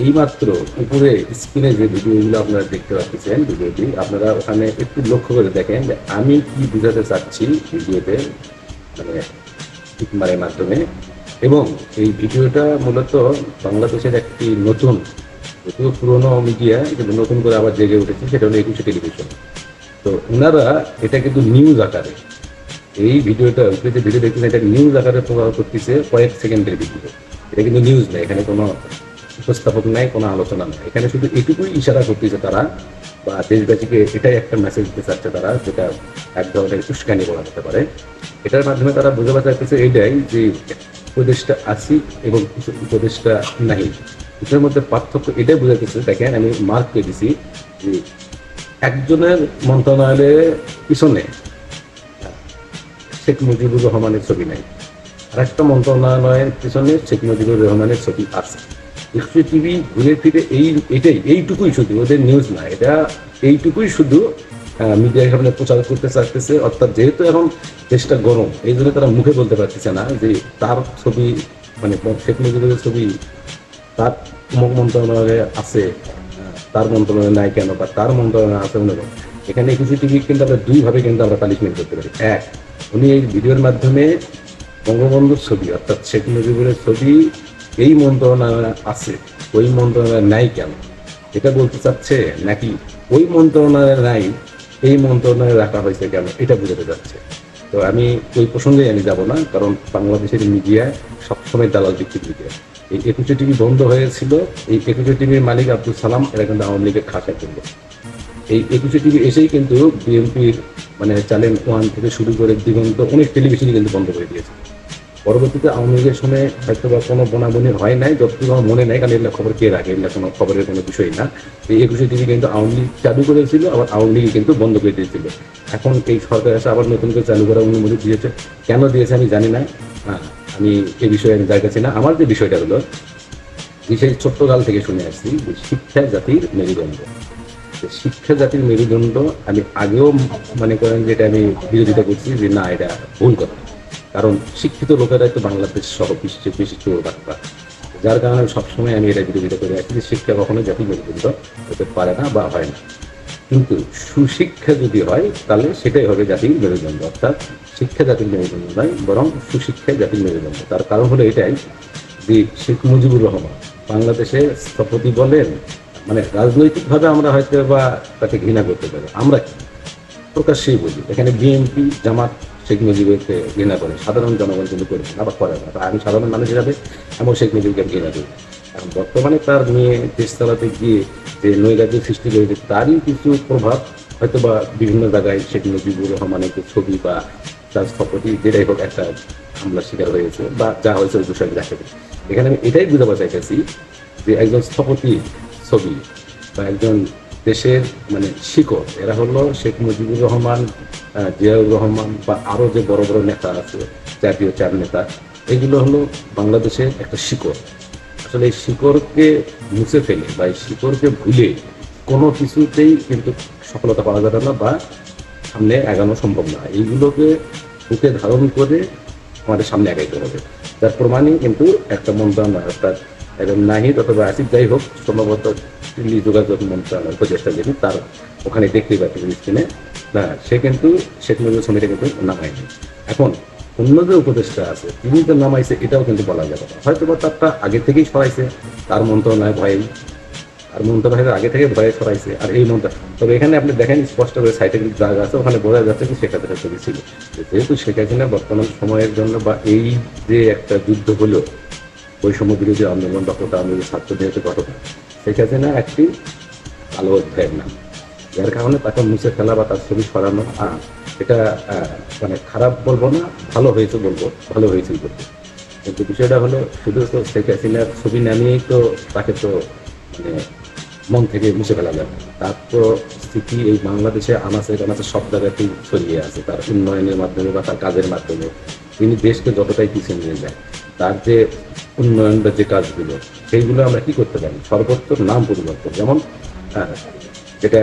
এইমাত্র উপরে স্ক্রিনে যে ভিডিওগুলো আপনারা দেখতে পাচ্ছেন, ভিডিওটি আপনারা ওখানে একটু লক্ষ্য করে দেখেন যে আমি কি বুঝাতে চাচ্ছি ভিডিওতে মানে টিকমারের মাধ্যমে। এবং এই ভিডিওটা মূলত বাংলাদেশের একটি নতুন, যদিও পুরোনো মিডিয়া, কিন্তু নতুন করে আবার জেগে উঠেছে, সেটা হলো একুশে টেলিভিশন। তো ওনারা এটা কিন্তু নিউজ আকারে, এই ভিডিওটা উপরে যে ভিডিও দেখতেছেন, এটা নিউজ আকারে প্রভাব করতেছে কয়েক সেকেন্ডের ভিডিও এটা কিন্তু নিউজ নেই এখানে কোনো উপস্থাপক নাই, কোনো আলোচনা নেই। এখানে শুধু এটুকুই ইশারা করতেছে তারা বা দেশবাসীকে এটাই একটা মেসেজ দিতে চাচ্ছে তারা, যেটা এক ধরনের উস্কানি বলা যেতে পারে। এটার মাধ্যমে তারা বোঝাতে চাইতেছে এটাই যে উপদেশটা আসি এবং কিছু উপদেশটা নাই এটার মধ্যে পার্থক্য এটাই বোঝাতেছে দেখেন আমি মার্ক করে দিছি যে একজনের মন্ত্রণালয়ের পিছনে শেখ মুজিবুর রহমানের ছবি নাই। আর একটা মন্ত্রণালয়ের পিছনে শেখ মুজিবুর রহমানের ছবি আছে। একুশে টিভি ঘুরে ফিরে এই এটাই, এইটুকুই শুধু, ওদের নিউজ না, এটা এইটুকুই শুধু মিডিয়ার সামনে প্রচার করতে চাইতেছে, অর্থাৎ যেহেতু এখন দেশটা গরম, এই জন্য তারা মুখে বলতে পারতেছে না যে তার ছবি মানে শেখ মুজিবুরের ছবি, তার অমুক মন্ত্রণালয়ে আছে, তার মন্ত্রণালয়ে নাই কেন, বা তার মন্ত্রণালয়ে আছে কেন। এখানে কিছু টিভি কিন্তু আমরা দুইভাবে কিন্তু আমরা পানিশমেন্ট করতে পারি এক, উনি এই ভিডিওর মাধ্যমে বঙ্গবন্ধুর ছবি, অর্থাৎ শেখ মুজিবুরের ছবি এই মন্ত্রণালয় আছে, ওই মন্ত্রণালয় নাই কেন? এটা বলতে চাচ্ছে নাকি ওই মন্ত্রণালয় নাই, এই মন্ত্রণালয়ে রাখা হয়েছে কেন? এটা বোঝাতে যাচ্ছে তো আমি ওই প্রসঙ্গে আমি যাব না, কারণ বাংলাদেশের মিডিয়া সবসময় দালাল ভিত্তিক মিডিয়া এই একুশে টিভি বন্ধ হয়েছিল, এই একুশে টিভির মালিক আব্দুল সালাম, এরা কিন্তু আওয়ামী লীগের খাসা করল এই একুশে টিভি এসেই কিন্তু বিএনপির মানে চ্যানেল ওয়ান থেকে শুরু করে দিগন্ত অনেক টেলিভিশনই কিন্তু বন্ধ করে দিয়েছে। পরবর্তীতে আওয়ামী লীগের সময় হয়তো বা কোনো বনাবনি হয় নাই, যতটুকু আমার মনে নাই, কারণ এগুলো খবর কে রাখে? এগুলো কোনো খবরের কোনো বিষয় না। এই একুশে টিভি কিন্তু আওয়ামী লীগ চালু করেছিল, আবার আওয়ামী লীগ কিন্তু বন্ধ করে দিয়েছিল। এখন এই সরকার এসে আবার নতুন করে চালু করার অনুমতি দিয়েছে। কেন দিয়েছে আমি জানি না। আমি এই বিষয়ে আমি কাছে না। আমার যে বিষয়টা হলো সেই ছোট্টকাল থেকে শুনে আসছি যে শিক্ষা জাতির মেরুদণ্ড। শিক্ষা জাতির মেরুদণ্ড আমি আগেও মনে করেন যে এটা আমি বিরোধিতা করছি যে না, এটা ভুল কথা। কারণ শিক্ষিত লোকেরাই তো বাংলাদেশ সহ বিশ্বে বেশি চোর বার্তা যার কারণে সবসময় আমি এটা বিরোধিতা করে যে শিক্ষা কখনো জাতির মেরুদণ্ড হতে পারে না বা হয় না। কিন্তু সুশিক্ষা যদি হয়, তাহলে সেটাই হবে জাতির মেরুদণ্ড। অর্থাৎ শিক্ষা জাতির মেরুদণ্ড নয়, বরং সুশিক্ষাই জাতির মেরুদণ্ড। তার কারণ হলো এটাই যে শেখ মুজিবুর রহমান বাংলাদেশে স্থপতি বলেন মানে রাজনৈতিকভাবে আমরা হয়তো বা তাকে ঘৃণা করতে পারি, আমরা প্রকাশ্যেই বলি। এখানে বিএনপি, জামাত শেখ মুজিবুরকে ঘৃণা করে। সাধারণ জনগণ কিন্তু করে আবার করে না। আমি সাধারণ মানুষ হিসাবে এমন শেখ মুজিবকে ঘৃণা করি। এখন বর্তমানে তার নিয়ে দেশ চালাতে গিয়ে যে নৈরাজ্য সৃষ্টি করেছে, তারই কিছু প্রভাব হয়তো বা বিভিন্ন জায়গায় শেখ মুজিবুর রহমানের ছবি বা তার স্থপতি যেটাই হোক একটা হামলার শিকার হয়েছে বা যা হয়েছে ওই বিষয়ে দেখা এখানে আমি এটাই বুঝাতে চাইতেছি যে একজন স্থপতি ছবি বা একজন দেশের মানে শিকড়, এরা হলো শেখ মুজিবুর রহমান জিয়াউর রহমান বা আরও যে বড় বড় নেতা আছে, জাতীয় চার নেতা, এগুলো হলো বাংলাদেশের একটা শিকড়। আসলে এই শিকড়কে মুছে ফেলে বা এই শিকড়কে ভুলে কোনো কিছুতেই কিন্তু সফলতা পাওয়া যাবে না বা সামনে এগানো সম্ভব না। এইগুলোকে বুকে ধারণ করে আমাদের সামনে এগাইতে হবে। যার প্রমাণই কিন্তু একটা মন্ত্রণালয় অর্থাৎ একজন নাহিদ অথবা আসিফ, যাই হোক, সম্ভবত দিল্লি যোগাযোগ মন্ত্রণালয় উপদেষ্টা যিনি, তার ওখানে দেখতেই পাচ্ছি স্ক্রিনে। না, সে কিন্তু শেখ মুজিবুর সমিতি কিন্তু নামায়নি। এখন অন্য যে উপদেষ্টা আছে, তিনি যে নামাইছে, এটাও কিন্তু বলা যাবে না। হয়তো বা তারটা আগে থেকেই সরাইছে তার মন্ত্রণালয় ভয়েই আর মন্ত্রণালয়ের আগে থেকে ভয়ে সরাইছে আর এই মন্ত্র, তবে এখানে আপনি দেখেন, স্পষ্ট করে সাইটে কিন্তু জায়গা আছে, ওখানে বোঝা যাচ্ছে কি শেখ হাসিনা ছিল। যেহেতু শেখ হাসিনা বর্তমান সময়ের জন্য বা এই যে একটা যুদ্ধ হলো বৈষম্য বিরোধী আন্দোলন বা কোটা আন্দোলন ছাত্রদের যে ঘটনা শেখ হাসিনা একটি কালো অধ্যায়ের নাম। যার কারণে তাকে মুছে ফেলা বা তার ছবি সরানো এটা মানে খারাপ বলব না, ভালো হয়েছে বলব, ভালো হয়েছে বলব। কিন্তু বিষয়টা হলো, শুধু তো শেখ হাসিনার ছবি নামিয়েই তো তাকে তো মানে মন থেকে মুছে ফেলা যাবে তার তো স্থিতি এই বাংলাদেশে আনাচে কানাচে সব জায়গাতেই ছড়িয়ে আছে। তার উন্নয়নের মাধ্যমে বা তার কাজের মাধ্যমে। তিনি দেশকে যতটাই পিছিয়ে নিয়ে যায় তার যে উন্নয়ন বা যে কাজগুলো, সেইগুলো আমরা কি করতে পারি? সর্বত্র নাম পরিবর্তন। যেমন যেটা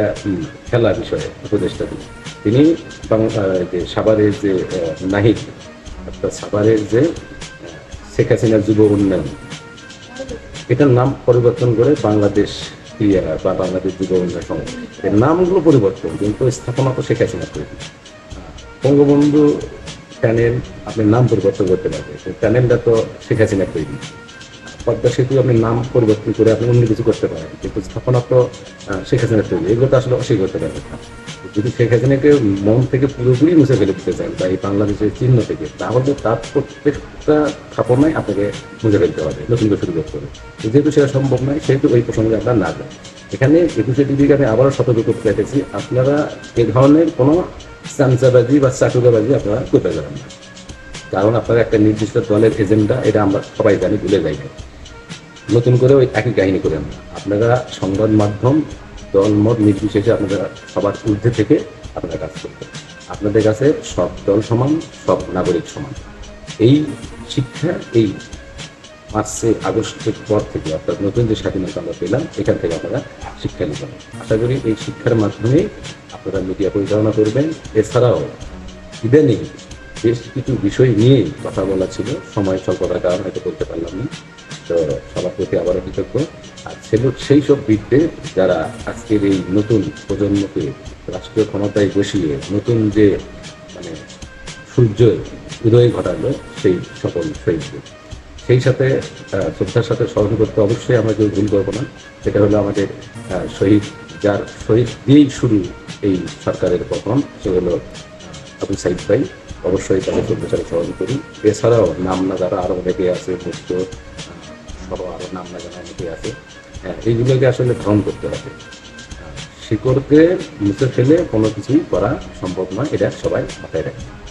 খেলা বিষয়ে উপদেষ্টা তিনি তিনি যে সাভারের যে নাহিদ, অর্থাৎ সাভারের যে শেখ হাসিনার যুব উন্নয়ন, এটার নাম পরিবর্তন করে বাংলাদেশ ক্রিয়া বা বাংলাদেশ যুব উন্নয়ন সংঘ, এর নামগুলো পরিবর্তন, কিন্তু স্থাপনা তো শেখ হাসিনা করে বঙ্গবন্ধু প্যানেল আপনি নাম পরিবর্তন করতে পারবেন। সেই প্যানেলটা তো শেখ হাসিনা তৈরি। পদ্মা সেতু আপনি নাম পরিবর্তন করে আপনি অন্য কিছু করতে পারেন। কিন্তু স্থাপনা তো শেখ হাসিনা তৈরি। এগুলো তো আসলে অস্বীকার করতে পারবেন না। যদি হাসিনাকে মন থেকে পুরোপুরি মুছে ফেলে দিতে চান, বা এই বাংলাদেশের চিহ্ন থেকে, তাহলে তার প্রত্যেকটা স্থাপনায় আপনাকে মুছে ফেলতে হবে, নতুন করে শুরু করতে হবে। যেহেতু সেটা সম্ভব নয়, সেহেতু ওই প্রসঙ্গে আমরা না যাই। এখানে একুশে টিভিকে আমি আবারও সতর্ক করতে চাইতেছি আপনারা এ ধরনের কোনো চামচাবাজি বা চাটুকাবাজি আপনারা করতে যাবেন না। কারণ আপনারা একটা নির্দিষ্ট দলের এজেন্ডা, এটা আমরা সবাই জানি, ভুলে যাই নতুন করে ওই একই কাহিনী করে আমরা। আপনারা সংবাদ মাধ্যম দল মত নির্বিশেষে আপনারা সবার ঊর্ধ্বে থেকে আপনারা কাজ করবেন। আপনাদের কাছে সব দল সমান, সব নাগরিক সমান। এই শিক্ষা, এই পাঁচই আগস্টের পর থেকে অর্থাৎ নতুন যে স্বাধীনতা আমরা পেলাম, এখান থেকে আপনারা শিক্ষা নেবেন আশা করি এই শিক্ষার মাধ্যমে আপনারা মিডিয়া পরিচালনা করবেন। এছাড়াও ইদানিং বেশ কিছু বিষয় নিয়ে কথা বলা ছিল। সময় স্বল্পতার কারণে হয়তো করতে পারলাম না। তো সবার প্রতি আবারও কৃতজ্ঞ। ছিল সেই সব বিদ্যে যারা আজকের এই নতুন প্রজন্মকে রাষ্ট্রীয় ক্ষমতায় বসিয়ে নতুন যে মানে সূর্য উদয় ঘটালো, সেই সকল শহীদদের সেই সাথে শ্রদ্ধার সাথে স্মরণ করতে অবশ্যই আমরা কেউ ভুল করব না। সেটা হলো আমাদের শহীদ, যার শহীদ দিয়েই শুরু এই সরকারের পতন, সে হলো আবু সাইদ ভাই। অবশ্যই তাদের শ্রদ্ধার সাথে স্মরণ করি এছাড়াও নাম না যারা আরও অনেকে আছে, মুক্ত সহ আরও নাম না জানা অনেকে আছে। হ্যাঁ, এইগুলোকে আসলে ধারণ করতে হবে। শিকড়কে মুছে ফেলে কোনো কিছুই করা সম্ভব নয় এটা সবাই মাথায় রাখবে।